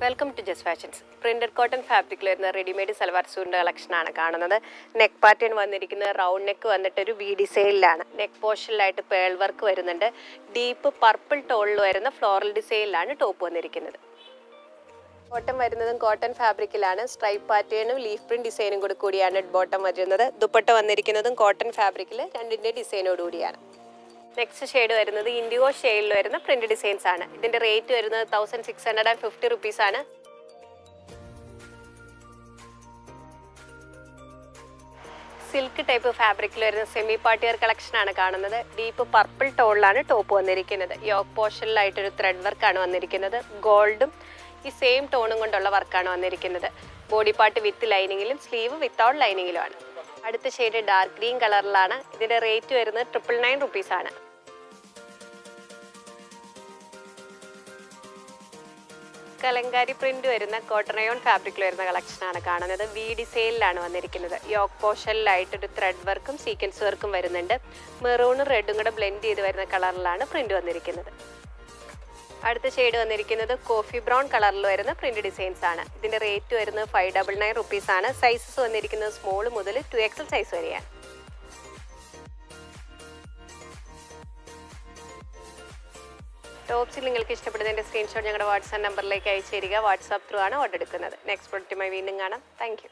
Welcome to Just Fashions printed cotton ഫാബ്രിക്കിൽ വരുന്ന readymade salwar സൂട്ടിന്റെ കളക്ഷനാണ് കാണുന്നത്. നെക്ക് പാറ്റേൺ വന്നിരിക്കുന്ന റൗണ്ട് നെക്ക് വന്നിട്ട് ഒരു വി ഡിസൈനിലാണ് നെക്ക് പോർഷനിലായിട്ട് പേൾ വർക്ക് വരുന്നുണ്ട്. ഡീപ്പ് പർപ്പിൾ ടോണിൽ വരുന്ന ഫ്ലോറൽ ഡിസൈനിലാണ് ടോപ്പ് വന്നിരിക്കുന്നത്. ബോട്ടം വരുന്നതും കോട്ടൺ ഫാബ്രിക്കിലാണ് സ്ട്രൈപ്പ് പാറ്റേണും ലീഫ് പ്രിന്റ് ഡിസൈനും കൂടി കൂടിയാണ് ബോട്ടം വരുന്നത്. ദുപ്പട്ട വന്നിരിക്കുന്നതും കോട്ടൺ ഫാബ്രിക്കിൽ രണ്ടിന്റെ ഡിസൈനോട് കൂടിയാണ്. നെക്സ്റ്റ് ഷെയ്ഡ് വരുന്നത് ഇൻഡിഗോ ഷെയ്ഡിൽ വരുന്ന പ്രിന്റ് ഡിസൈൻസ് ആണ്. ഇതിന്റെ റേറ്റ് വരുന്നത് thousand six hundred and fifty rupees ആണ്. സിൽക്ക് ടൈപ്പ് ഫാബ്രിക്കിൽ വരുന്ന സെമി പാർട്ടിയർ കളക്ഷൻ ആണ് കാണുന്നത്. ഡീപ്പ് പർപ്പിൾ ടോണിലാണ് ടോപ്പ് വന്നിരിക്കുന്നത്. യോക്ക് പോർഷനിലായിട്ടൊരു ത്രെഡ് വർക്കാണ് വന്നിരിക്കുന്നത്. ഗോൾഡും ഈ സെയിം ടോണും കൊണ്ടുള്ള വർക്കാണ് വന്നിരിക്കുന്നത്. ബോഡി പാർട്ട് വിത്ത് ലൈനിങ്ങിലും സ്ലീവ് വിത്തൗട്ട് ലൈനിങ്ങിലുമാണ് അടുത്ത ഷെയ്ഡ് ഡാർക്ക് ഗ്രീൻ കളറിലാണ് ഇതിന്റെ റേറ്റ് വരുന്നത് triple nine rupees Kalamkari print വരുന്ന കോട്ടണയോൺ ഫാബ്രിക്കിൽ വരുന്ന കളക്ഷനാണ് കാണുന്നത്. വി ഡിസൈനിലാണ് വന്നിരിക്കുന്നത്. യോക്ക് പോഷനിലായിട്ട് ഒരു ത്രെഡ് വർക്കും സീക്വൻസ് വർക്കും വരുന്നുണ്ട്. മെറൂണും റെഡും കൂടെ ബ്ലെൻഡ് ചെയ്ത് വരുന്ന കളറിലാണ് പ്രിന്റ് വന്നിരിക്കുന്നത്. അടുത്ത ഷെയ്ഡ് വന്നിരിക്കുന്നത് കോഫി ബ്രൗൺ കളറിൽ വരുന്ന പ്രിന്റ് ഡിസൈൻസ് ആണ്. ഇതിന്റെ റേറ്റ് വരുന്നത് ഫൈവ് ഡബിൾ നയൻ റുപ്പീസ് ആണ്. സൈസസ് വന്നിരിക്കുന്നത് സ്മോൾ മുതൽ ടു എക്സൽ സൈസ് വരെയാണ്. ടോപ്സിൽ നിങ്ങൾക്ക് ഇഷ്ടപ്പെടുന്നതിന്റെ സ്ക്രീൻഷോട്ട് ഞങ്ങളുടെ വാട്സാപ്പ് നമ്പറിലേക്ക് അയച്ചു തരിക. വാട്സാപ്പ് ത്രൂ ആണ് ഓർഡർ എടുക്കുന്നത്. നെക്സ്റ്റ് പ്രൊഡക്റ്റുമായി വീണ്ടും കാണാം. താങ്ക്